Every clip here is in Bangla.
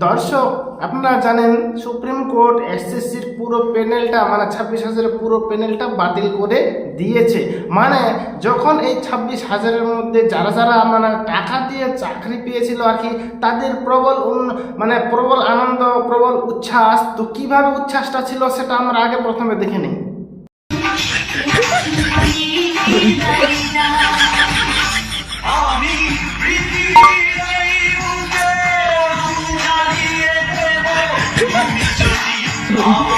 দর্শক, আপনারা জানেন সুপ্রিম কোর্ট এসএসসির পুরো প্যানেলটা মানে ছাব্বিশ হাজারের পুরো প্যানেলটা বাতিল করে দিয়েছে। মানে যখন এই ছাব্বিশ হাজারের মধ্যে যারা যারা মানে টাকা দিয়ে চাকরি পেয়েছিল আর কি, তাদের প্রবল মানে প্রবল আনন্দ, প্রবল উচ্ছ্বাস, তো কীভাবে উচ্ছ্বাসটা ছিল সেটা আমরা আগে প্রথমে দেখে নিই। যদি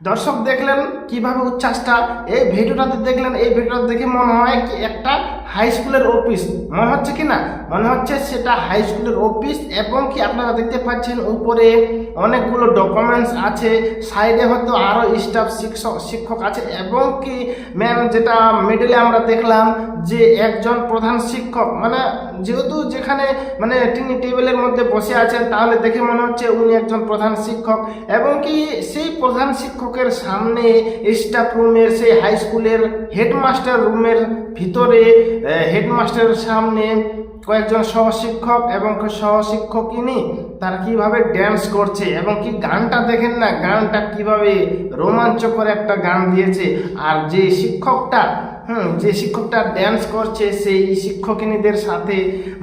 দর্শক দেখলেন কীভাবে উচ্ছ্বাসটা? এই ভিডিওটাতে দেখলেন এই ভিডিওটা দেখে মনে হয় কি একটা হাই স্কুলের অফিস মনে হচ্ছে কি না? মনে হচ্ছে সেটা হাই স্কুলের অফিস এবং কি আপনারা দেখতে পাচ্ছেন উপরে অনেকগুলো ডকুমেন্টস আছে সাইডে হয়তো আরও স্টাফ শিক্ষক শিক্ষক আছে এবং কি ম্যাম যেটা মিডলে আমরা দেখলাম যে একজন প্রধান শিক্ষক মানে যেহেতু যেখানে মানে তিনি টেবিলের মধ্যে বসে আছেন, তাহলে দেখে মনে হচ্ছে উনি একজন প্রধান শিক্ষক এবং কি সেই প্রধান শিক্ষকের সামনে স্টাফ রুমের সেই হাই স্কুলের হেডমাস্টার রুমের ভিতরে হেডমাস্টারের সামনে কয়েকজন সহশিক্ষক এবং সহশিক্ষকিনী, তারা কীভাবে ড্যান্স করছে এবং কি গানটা দেখেন না, গানটা কীভাবে রোমাঞ্চকর একটা গান দিয়েছে। আর যে শিক্ষকটা হুম, যে শিক্ষকটা ড্যান্স করছে, সেই শিক্ষকিনীদের সাথে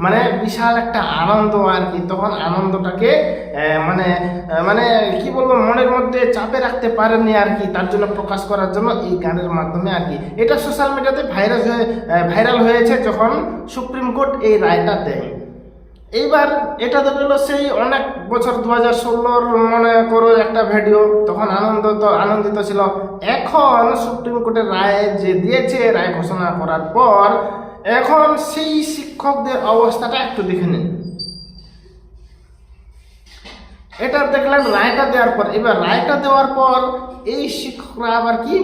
মানে বিশাল একটা আনন্দ আর কি। তখন আনন্দটাকে মানে মানে কি বলব, মনের মধ্যে চাপে রাখতে পারেনি আর কি। তার জন্য প্রকাশ করার জন্য এই গানের মাধ্যমে আর কি। এটা সোশ্যাল মিডিয়াতে ভাইরাস হয়ে ভাইরাল হয়েছে যখন সুপ্রিম কোর্ট এই রায়টা দেয়। এইবার এটা গেল সেই অনেক বছর দু হাজার ষোলোর মনে করো একটা ভিডিও, তখন আনন্দ তো আনন্দিত ছিল। এখন সুপ্রিম কোর্টের রায় যে দিয়েছে, রায় ঘোষণা করার পর, এখন সেই শিক্ষকদের অবস্থাটা একটু দেখে নিন। এটা দেখলাম রায়টা দেওয়ার পর। এবার রায়টা দেওয়ার পর এই শিক্ষকরা আবার কি?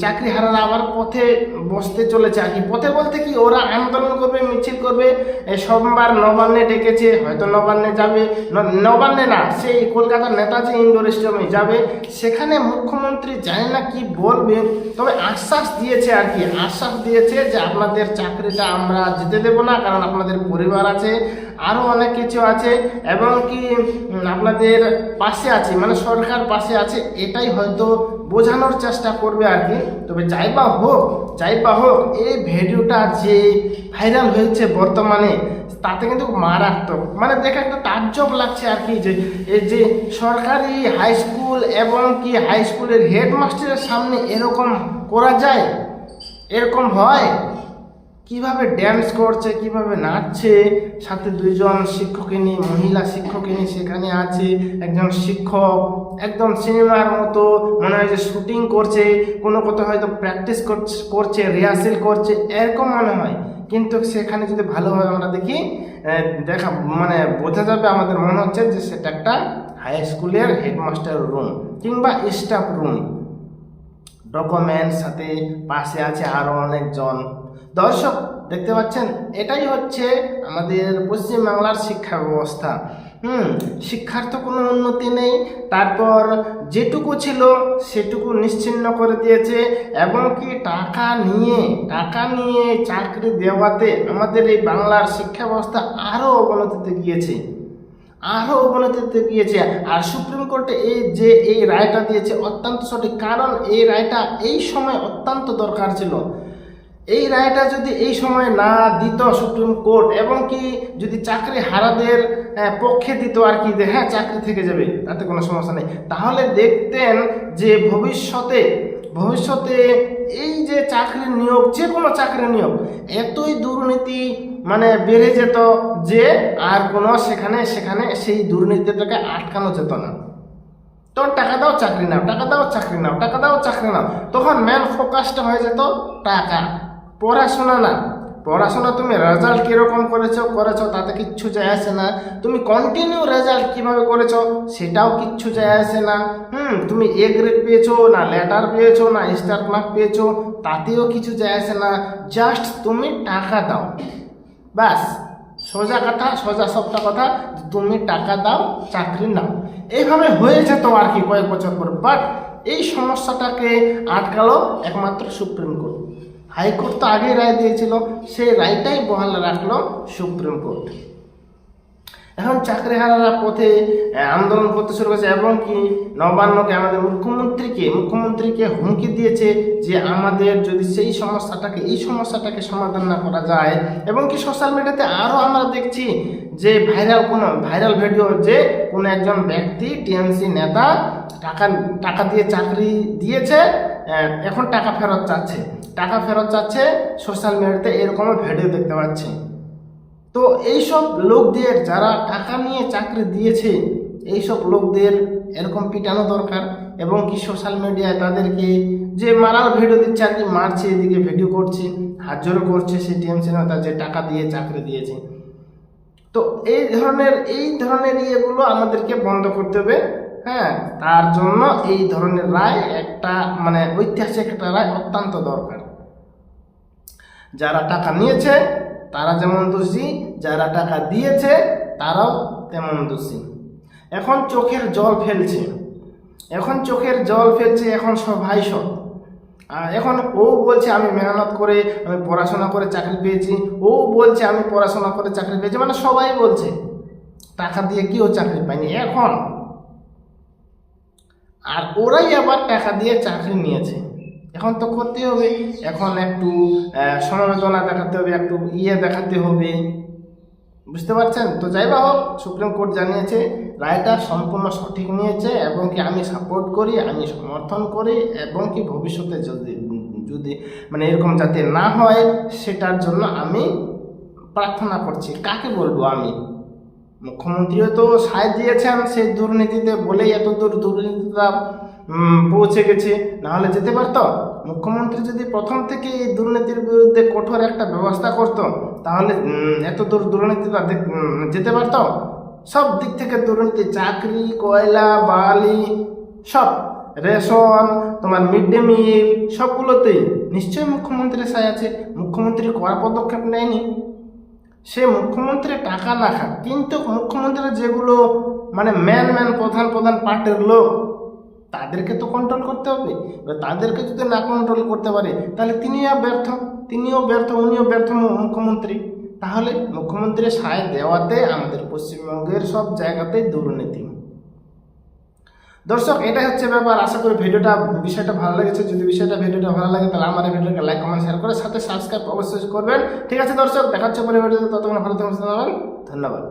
চাকরি হারারা আবার পথে বসতে চলেছে আর কি। পথে বলতে কি ওরা আন্দোলন করবে মিছিল করবে সোমবার নবান্নে ডেকেছে হয়তো নবান্নে যাবে। নবান্নে না সেই কলকাতার নেতাজি ইন্ডোর স্টেডিয়ামে যাবে। সেখানে মুখ্যমন্ত্রী জানে না কি বলবে তবে আশ্বাস দিয়েছে আর কি। আশ্বাস দিয়েছে যে আপনাদের চাকরিটা আমরা যেতে দেবো না কারণ আপনাদের পরিবার আছে আরও অনেক কিছু আছে এবং কি উম, আপনাদের পাশে আছে মানে সরকার পাশে আছে, এটাই হয়তো বোঝানোর চেষ্টা করবে আর কি। তবে যাই বা হোক যাই বা হোক, এই ভিডিওটা যে ভাইরাল হয়েছে বর্তমানে, তাতে কিন্তু মারাত্মক মানে দেখে একটা তাজ্জব লাগছে আর কি যে, এই যে সরকারি হাই স্কুল এবং কি হাই স্কুলের হেডমাস্টারের সামনে এরকম করা যায়? এরকম হয়? কীভাবে ড্যান্স করছে, কীভাবে নাচছে, সাথে দুইজন শিক্ষকিনী, মহিলা শিক্ষকিনী সেখানে আছে, একজন শিক্ষক, একদম সিনেমার মতো, মনে হয় যে শুটিং করছে, কোনো কোথাও হয়তো প্র্যাকটিস করছে রিহার্সেল করছে, এরকম মনে হয়। কিন্তু সেখানে যদি ভালোভাবে আমরা দেখি দেখা মানে বোঝা যাবে আমাদের মনে হচ্ছে যে সেটা একটা হাই স্কুলের হেডমাস্টার রুম কিংবা স্টাফ রুম ডকুমেন্টস সাথে পাশে আছে আরও অনেকজন। দর্শক, দেখতে পাচ্ছেন? এটাই হচ্ছে আমাদের পশ্চিমবাংলার শিক্ষা ব্যবস্থা। হুম, শিক্ষার তো কোনো উন্নতি নেই। তারপর যেটুকু ছিল সেটুকু নিশ্চিন্ন করে দিয়েছে। এবং কি টাকা নিয়ে টাকা নিয়ে চাকরি দেওয়াতে আমাদের এই বাংলার শিক্ষা ব্যবস্থা আরও অবনতিতে গিয়েছে। আরও অবনতিতে গিয়েছে। আর সুপ্রিম কোর্টে এই যে এই রায়টা দিয়েছে অত্যন্ত সঠিক, কারণ এই রায়টা এই সময় অত্যন্ত দরকার ছিল। এই রায়টা যদি এই সময় না দিত সুপ্রিম কোর্ট, এবং কি যদি চাকরি হারাদের পক্ষে দিত আর কি হ্যাঁ চাকরি থেকে যাবে, তাতে কোনো সমস্যা নেই। তাহলে দেখতেন যে ভবিষ্যতে ভবিষ্যতে এই যে চাকরির নিয়োগ, যে কোনো চাকরির নিয়োগ, এতই দুর্নীতি মানে বেড়ে যেত যে আর কোনো সেখানে সেখানে সেই দুর্নীতিটাকে আটকানো যেত না। তখন টাকা দাও, চাকরি নাও, টাকা দাও, চাকরি নাও, টাকা দাও, চাকরি নাও। তখন মেন ফোকাসটা হয়ে যেত টাকা। পড়াশোনা না। পড়াশোনা তুমি রেজাল্ট কীরকম করেছ করেছ, তাতে কিচ্ছু যায় আসে না। তুমি কন্টিনিউ রেজাল্ট কীভাবে করেছ, সেটাও কিচ্ছু যায় আসে না। হুম, তুমি এ গ্রেড পেয়েছ না লেটার পেয়েছ না স্টার মার্ক পেয়েছ, তাতেও কিছু যায় আসে না। জাস্ট তুমি টাকা দাও। ব্যাস, সোজা কথা, সোজা সবটা কথা, তুমি টাকা দাও, চাকরি নাও। এইভাবে হয়েছে তো আর কি কয়েক বছর পর। বাট এই সমস্যাটাকে আটকালো একমাত্র সুপ্রিম কোর্ট হাইকোর্ট তো আগেই রায় দিয়েছিল, সেই রায়টাই বহাল রাখল সুপ্রিম কোর্ট এখন চাকরিহারারা পথে আন্দোলন করতে শুরু করেছে এবং কি নবান্নকে আমাদের মুখ্যমন্ত্রীকে মুখ্যমন্ত্রীকে হুমকি দিয়েছে যে আমাদের যদি সেই সমস্যাটাকে, এই সমস্যাটাকে সমাধান না করা যায়। এবং কি সোশ্যাল মিডিয়াতে আরও আমরা দেখছি যে ভাইরাল কোনো ভাইরাল ভিডিও যে কোনো একজন ব্যক্তি টিএমসি নেতা টাকা টাকা দিয়ে চাকরি দিয়েছে এখন টাকা ফেরত চাচ্ছে। টাকা ফেরত চাচ্ছে সোশ্যাল মিডিয়াতে এরকমও ভিডিও দেখতে পাচ্ছি। তো এইসব লোকদের যারা টাকা নিয়ে চাকরি দিয়েছে, এইসব লোকদের এরকম পিটানো দরকার এবং কি সোশ্যাল মিডিয়ায় তাদেরকে যে মারার ভিডিও দিচ্ছে আর কি, মারছে, এদিকে ভিডিও করছে হাজারও করছে সে টিএমসি নেতা যে টাকা দিয়ে চাকরি দিয়েছে। তো এই ধরনের এই ধরনের ইয়েগুলো আমাদেরকে বন্ধ করতে হবে হ্যাঁ? তার জন্য এই ধরনের রায় একটা মানে ঐতিহাসিক একটা রায় অত্যন্ত দরকার। যারা টাকা নিয়েছে তারা যেমন দোষী, যারা টাকা দিয়েছে, তারাও তেমন দোষী। এখন চোখের জল ফেলছে। এখন চোখের জল ফেলছে, এখন সবাই সব এখন ও বলছে, আমি মেহনত করে, আমি পড়াশোনা করে চাকরি পেয়েছি। ও বলছে, আমি পড়াশোনা করে চাকরি পেয়েছি। মানে সবাই বলছে, টাকা দিয়ে কেউ চাকরি পায়নি। এখন আর ওরাই আবার টাকা দিয়ে চাকরি নিয়েছে। এখন তো করতে হবে এখন একটু সমবেদনা দেখাতে হবে, একটু ইয়ে দেখাতে হবে। বুঝতে পারছেন? তো যাই বা হোক, সুপ্রিম কোর্ট জানিয়েছে, রায়টা সম্পূর্ণ সঠিক নিয়েছে এবং কি আমি সাপোর্ট করি, আমি সমর্থন করি এবং কি ভবিষ্যতে যদি যদি মানে এরকম যাতে না হয়, সেটার জন্য আমি প্রার্থনা করছি। কাকে বলব আমি? মুখ্যমন্ত্রীও তো সায় দিয়েছেন সেই দুর্নীতিতে, বলেই এত দূর দুর্নীতিটা পৌঁছে গেছে। নাহলে যেতে পারতো? মুখ্যমন্ত্রী যদি প্রথম থেকে এই দুর্নীতির বিরুদ্ধে কঠোর একটা ব্যবস্থা করত, তাহলে এত দূর দুর্নীতিটা দেখ- যেতে পারতো? সব দিক থেকে দুর্নীতি, চাকরি, কয়লা, বালি, সব, রেশন, তোমার মিড ডে মিল, সবগুলোতেই। নিশ্চয়ই মুখ্যমন্ত্রীর সায় আছে। মুখ্যমন্ত্রী কড়া পদক্ষেপ নেয়নি। সে মুখ্যমন্ত্রী টাকা না কিন্তু মুখ্যমন্ত্রীর যেগুলো মানে ম্যান ম্যান প্রধান প্রধান পার্টির লোক তাদেরকে তো কন্ট্রোল করতে হবে। এবার তাদেরকে যদি না কন্ট্রোল করতে পারে, তাহলে তিনিও ব্যর্থ। তিনিও ব্যর্থ, উনিও ব্যর্থ মুখ্যমন্ত্রী। তাহলে মুখ্যমন্ত্রীর সায় দেওয়াতে আমাদের পশ্চিমবঙ্গের সব জায়গাতেই দুর্নীতি। দর্শক এটা হচ্ছে ব্যাপার। আশা করি ভিডিওটা, বিষয়টা ভালো লেগেছে। যদি বিষয়টা, ভিডিওটা ভালো লাগে, তাহলে আমার ভিডিওকে লাইক কমেন্ট শেয়ার করে সাথে সাবস্ক্রাইব অবশ্যই করবেন। ঠিক আছে দর্শক দেখাচ্ছে পরে ভিডিওতে। ততক্ষণ ভালো থাকবেন ধন্যবাদ।